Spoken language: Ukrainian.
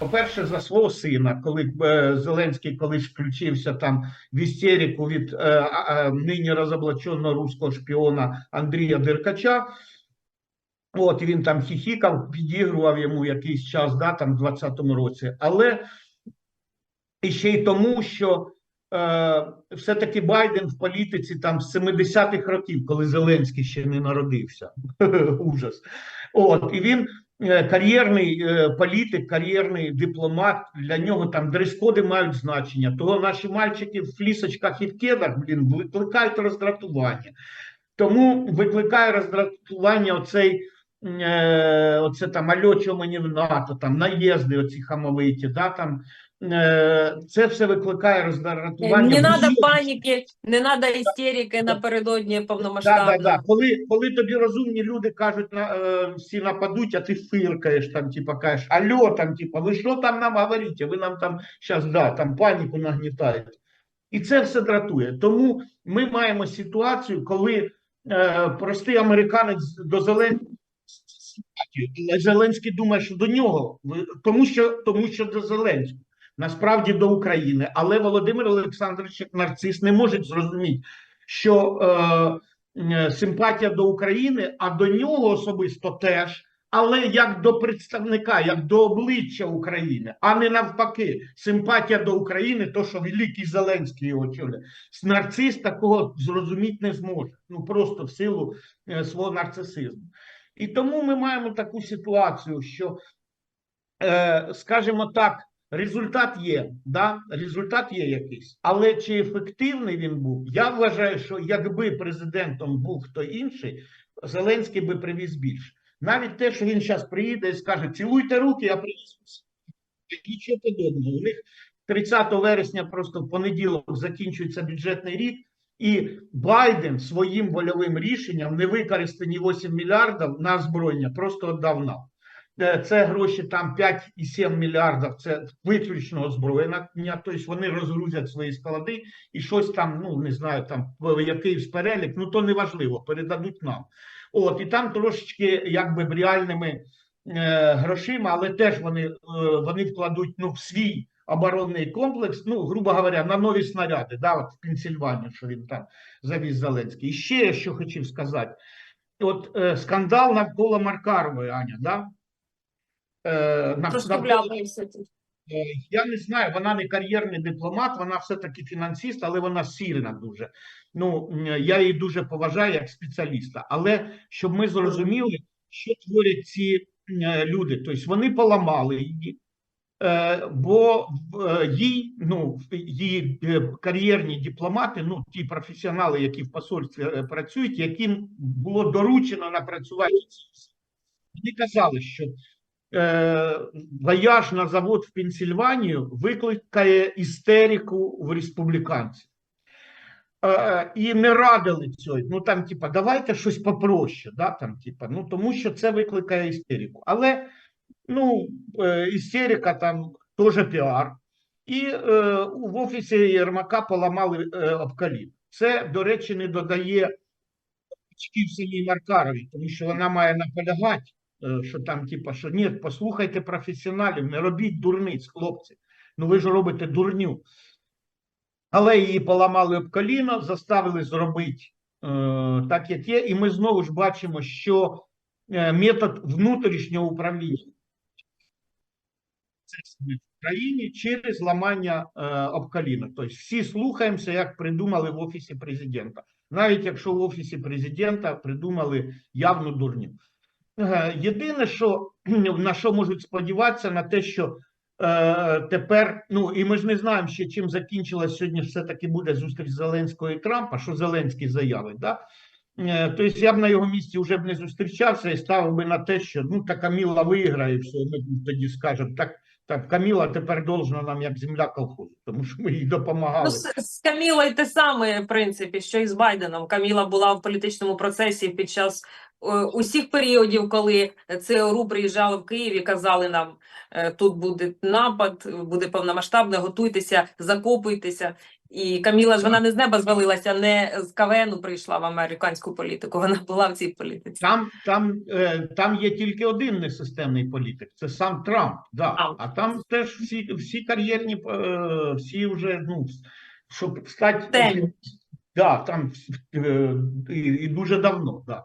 По-перше, за свого сина, коли е, Зеленський колись включився там в істерику від е, нині розоблаченого руського шпіона Андрія Деркача. От він там хіхікав, підігрував йому якийсь час, да, там в 20-му році. Але і ще й тому, що е, все-таки Байден в політиці там з 70-х років, коли Зеленський ще не народився. Ужас. От, і він кар'єрний е, політик, кар'єрний дипломат. Для нього там дрес-коди мають значення. Того наші мальчики в флісочках і в кедах, блін, викликають роздратування. Тому викликає роздратування оцей. Е, оце там альо, чого мені в НАТО, там наїзди оці хамовиті, да, там, е, це все викликає роздратування. Не надо паніки, не надо істерики напередодні Да, да, повномасштабної. да. Коли, коли тобі розумні люди кажуть, на, е, всі нападуть, а ти фиркаєш, там, типа, кажеш, алло, там, типа, ви що там нам говорите? Ви нам там зараз, да, там паніку нагнітаєте. І це все дратує. Тому ми маємо ситуацію, коли е, простий американець до Зеленського Зеленський думає, що до нього, тому що, тому що до Зеленського. Насправді до України, але Володимир Олександрович як нарцис не може зрозуміти, що е, е, симпатія до України, а до нього особисто теж, але як до представника, як до обличчя України, а не навпаки, симпатія до України, то що великий Зеленський його очолює. Нарцис такого зрозуміти не зможе. Ну просто в силу е, свого нарцисизму. І тому ми маємо таку ситуацію, що, е, скажімо так, результат є, да? результат є якийсь, але чи ефективний він був? Я вважаю, що якби президентом був хто інший, Зеленський би привіз більше. Навіть те, що він зараз приїде і скаже, цілуйте руки, я привіз. усе». Нічого подобного. У них 30 вересня просто в понеділок закінчується бюджетний рік. І Байден своїм вольовим рішенням не використані 8 мільярдів на озброєння, просто віддав нам. Е, Це гроші там 5,7 мільярдів, це виключно озброєння, тобто вони розгрузять свої склади і щось там, ну не знаю, там якийсь перелік, ну то не важливо, передадуть нам. От, і там трошечки якби реальними е, грошима, але теж вони, е, вони вкладуть ну, в свій оборонний комплекс, ну, грубо говоря, на нові снаряди, да, от в Пенсільванію, що він там завіз Зеленський. І ще я що хотів сказати. От е, скандал навколо Маркарової, Аня, да? Е. Е, Я не знаю, вона не кар'єрний дипломат, вона все-таки фінансист, але вона сильна дуже. Ну, я її дуже поважаю як спеціаліста. Але щоб ми зрозуміли, що творять ці е, люди. Тобто вони поламали її, бо їй, ну, її кар'єрні дипломати, ну, ті професіонали, які в посольстві працюють, яким було доручено напрацювати ці. Вони казали, що вояж на завод в Пенсільванію викликає істерику в республіканців. Е, і не радили цього. Ну там, типа, давайте щось попроще, да, там, типа, ну тому що це викликає істерику. Але ну, е, істерика там теж піар. І е, в офісі Єрмака поламали е, обкалів. Це, до речі, не додає очків самій Маркарові, тому що вона має наполягати, е, що там, типа, що ні, послухайте професіоналів, не робіть дурниць, хлопці. Ну ви ж робите дурню. Але її поламали об коліно, заставили зробити е, так, як є, і ми знову ж бачимо, що е, метод внутрішнього управління в країні через ламання е, об коліно. Тобто всі слухаємося, як придумали в Офісі президента. Навіть якщо в Офісі президента придумали явну дурню. Е, Єдине, що на що можуть сподіватися, на те, що е, тепер, ну і ми ж не знаємо ще, чим закінчилась сьогодні. Все-таки буде зустріч Зеленського і Трампа, що Зеленський заявить. Да? Е, Тобто я б на його місці вже б не зустрічався і ставив би на те, що ну та Каміла виграє, і все, ми тоді скажемо, так, так Каміла тепер должна нам як земля колхозу, тому що ми їй допомагали. Ну, з, з Камілою те саме, в принципі, що і з Байденом. Каміла була в політичному процесі під час усіх періодів, коли ЦРУ приїжджали в Київ і казали нам, е, тут буде напад, буде повномасштабне, готуйтеся, закопуйтеся. І Каміла ж вона не з неба звалилася, не з КВНу прийшла в американську політику. Вона була в цій політиці. Там, там, е, там є тільки один несистемний політик, це сам Трамп. Да. Трамп. А там теж всі, всі кар'єрні, е, всі вже, ну, щоб стати. Да, там е, і, і дуже давно, да.